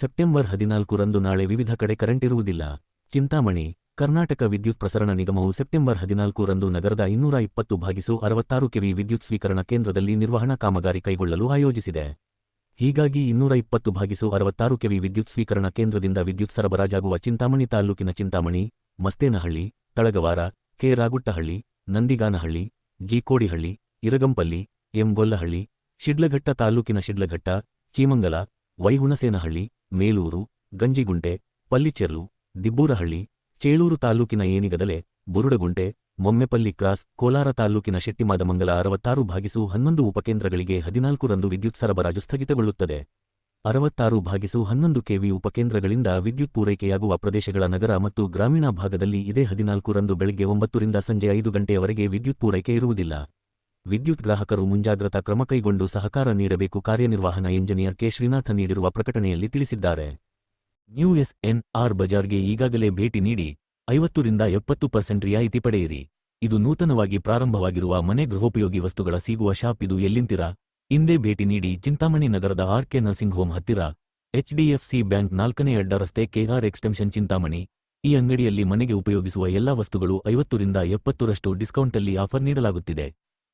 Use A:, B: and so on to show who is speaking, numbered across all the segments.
A: September ಹದಿನಾಲ್ಕು ರಂದು ನಾಳೆ ವಿವಿಧ ಕಡೆ ಕರೆಂಟ್ ಇರುವುದಿಲ್ಲ. ಚಿಂತಾಮಣಿ, ಕರ್ನಾಟಕ ವಿದ್ಯುತ್ ಪ್ರಸರಣ ನಿಗಮವು ಸೆಪ್ಟೆಂಬರ್ ಹದಿನಾಲ್ಕು ರಂದು ನಗರದ ಇನ್ನೂರ ಇಪ್ಪತ್ತು ಭಾಗಿಸು ಅರವತ್ತಾರು ಕೆವಿ ವಿದ್ಯುತ್ ಸ್ವೀಕರಣ ಕೇಂದ್ರದಲ್ಲಿ ನಿರ್ವಹಣಾ ಕಾಮಗಾರಿ ಕೈಗೊಳ್ಳಲು ಆಯೋಜಿಸಿದೆ. ಹೀಗಾಗಿ ಇನ್ನೂರ ಇಪ್ಪತ್ತು ಭಾಗಿಸು ಅರವತ್ತಾರು ಕೆವಿ ವಿದ್ಯುತ್ ಸ್ವೀಕರಣ ಕೇಂದ್ರದಿಂದ ವಿದ್ಯುತ್ ಸರಬರಾಜಾಗುವ ಚಿಂತಾಮಣಿ ತಾಲ್ಲೂಕಿನ ಚಿಂತಾಮಣಿ, ಮಸ್ತೇನಹಳ್ಳಿ, ತಳಗವಾರ, ಕೆ. ರಾಗುಟ್ಟಹಳ್ಳಿ, ನಂದಿಗಾನಹಳ್ಳಿ, ಜಿಕೋಡಿಹಳ್ಳಿ, ಇರಗಂಪಲ್ಲಿ ಎಂಗೊಲ್ಲಹಳ್ಳಿ ಶಿಡ್ಲಘಟ್ಟ ತಾಲ್ಲೂಕಿನ ಶಿಡ್ಲಘಟ್ಟ, ಚೀಮಂಗಲ ವೈಹುಣಸೇನಹಳ್ಳಿ ಮೇಲೂರು, ಗಂಜಿಗುಂಟೆ, ಪಲ್ಲಿಚೆರ್ಲು, ದಿಬ್ಬೂರಹಳ್ಳಿ, ಚೇಳೂರು ತಾಲ್ಲೂಕಿನ ಏನಿಗದಲೆ ಬುರುಡಗುಂಟೆ, ಮೊಮ್ಮೆಪಲ್ಲಿ ಕ್ರಾಸ್, ಕೋಲಾರ ತಾಲ್ಲೂಕಿನ ಶೆಟ್ಟಿಮಾದಮಂಗಲ ಅರವತ್ತಾರು ಭಾಗಿಸು ಹನ್ನೊಂದು ಉಪಕೇಂದ್ರಗಳಿಗೆ ಹದಿನಾಲ್ಕು ರಂದು ವಿದ್ಯುತ್ ಸರಬರಾಜು ಸ್ಥಗಿತಗೊಳ್ಳುತ್ತದೆ. ಅರವತ್ತಾರು ಭಾಗಿಸು ಹನ್ನೊಂದು ಕೆವಿ ಉಪಕೇಂದ್ರಗಳಿಂದ ವಿದ್ಯುತ್ ಪೂರೈಕೆಯಾಗುವ ಪ್ರದೇಶಗಳ ನಗರ ಮತ್ತು ಗ್ರಾಮೀಣ ಭಾಗದಲ್ಲಿ ಇದೇ ಹದಿನಾಲ್ಕು ರಂದು ಬೆಳಗ್ಗೆ ಒಂಬತ್ತರಿಂದ ಸಂಜೆ ಐದು ಗಂಟೆಯವರೆಗೆ ವಿದ್ಯುತ್ ಪೂರೈಕೆ ಇರುವುದಿಲ್ಲ. ವಿದ್ಯುತ್ ಗ್ರಾಹಕರು ಮುಂಜಾಗ್ರತಾ ಕ್ರಮ ಕೈಗೊಂಡು ಸಹಕಾರ ನೀಡಬೇಕು, ಕಾರ್ಯನಿರ್ವಹಣಾ ಎಂಜಿನಿಯರ್ ಕೆ. ಶ್ರೀನಾಥ ನೀಡಿರುವ ಪ್ರಕಟಣೆಯಲ್ಲಿ ತಿಳಿಸಿದ್ದಾರೆ. ನ್ಯೂ ಎಸ್ ಎನ್ ಆರ್ ಬಜಾರ್ಗೆ ಈಗಾಗಲೇ ಭೇಟಿ ನೀಡಿ ಐವತ್ತರಿಂದ ಎಪ್ಪತ್ತು ಪರ್ಸೆಂಟ್ ರಿಯಾಯಿತಿ ಪಡೆಯಿರಿ. ಇದು ನೂತನವಾಗಿ ಪ್ರಾರಂಭವಾಗಿರುವ ಮನೆ ಗೃಹೋಪಯೋಗಿ ವಸ್ತುಗಳ ಸಿಗುವ ಶಾಪ್ ಇದು ಎಲ್ಲಿಂತಿರಾ? ಇಂದೇ ಭೇಟಿ ನೀಡಿ ಚಿಂತಾಮಣಿ ನಗರದ ಆರ್ ಕೆ ನರ್ಸಿಂಗ್ ಹೋಮ್ ಹತ್ತಿರ. ಎಚ್ಡಿಎಫ್ಸಿ ಬ್ಯಾಂಕ್ ನಾಲ್ಕನೇ ಅಡ್ಡ ರಸ್ತೆ ಕೆಆರ್ ಎಕ್ಸ್ಟೆನ್ಷನ್ ಚಿಂತಾಮಣಿ. ಈ ಅಂಗಡಿಯಲ್ಲಿ ಮನೆಗೆ ಉಪಯೋಗಿಸುವ ಎಲ್ಲಾ ವಸ್ತುಗಳು ಐವತ್ತರಿಂದ ಎಪ್ಪತ್ತರಷ್ಟು ಡಿಸ್ಕೌಂಟಲ್ಲಿ ಆಫರ್ ನೀಡಲಾಗುತ್ತಿದೆ.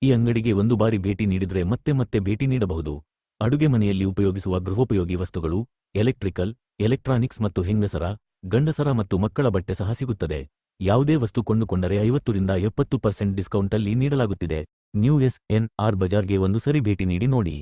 A: ಈ ಅಂಗಡಿಗೆ ಒಂದು ಬಾರಿ ಭೇಟಿ ನೀಡಿದ್ರೆ ಮತ್ತೆ ಮತ್ತೆ ಭೇಟಿ ನೀಡಬಹುದು. ಅಡುಗೆ ಮನೆಯಲ್ಲಿ ಉಪಯೋಗಿಸುವ ಗೃಹೋಪಯೋಗಿ ವಸ್ತುಗಳು, ಎಲೆಕ್ಟ್ರಿಕಲ್, ಎಲೆಕ್ಟ್ರಾನಿಕ್ಸ್ ಮತ್ತು ಹೆಂಗಸರ, ಗಂಡಸರ ಮತ್ತು ಮಕ್ಕಳ ಬಟ್ಟೆ ಸಹ ಸಿಗುತ್ತದೆ. ಯಾವುದೇ ವಸ್ತು ಕೊಂಡುಕೊಂಡರೆ ಐವತ್ತರಿಂದ ಎಪ್ಪತ್ತು ಪರ್ಸೆಂಟ್ ಡಿಸ್ಕೌಂಟಲ್ಲಿ ನೀಡಲಾಗುತ್ತಿದೆ. ನ್ಯೂ ಎಸ್ ಎನ್ ಆರ್ ಬಜಾರ್ಗೆ ಒಂದು ಸರಿ ಭೇಟಿ ನೀಡಿ ನೋಡಿ.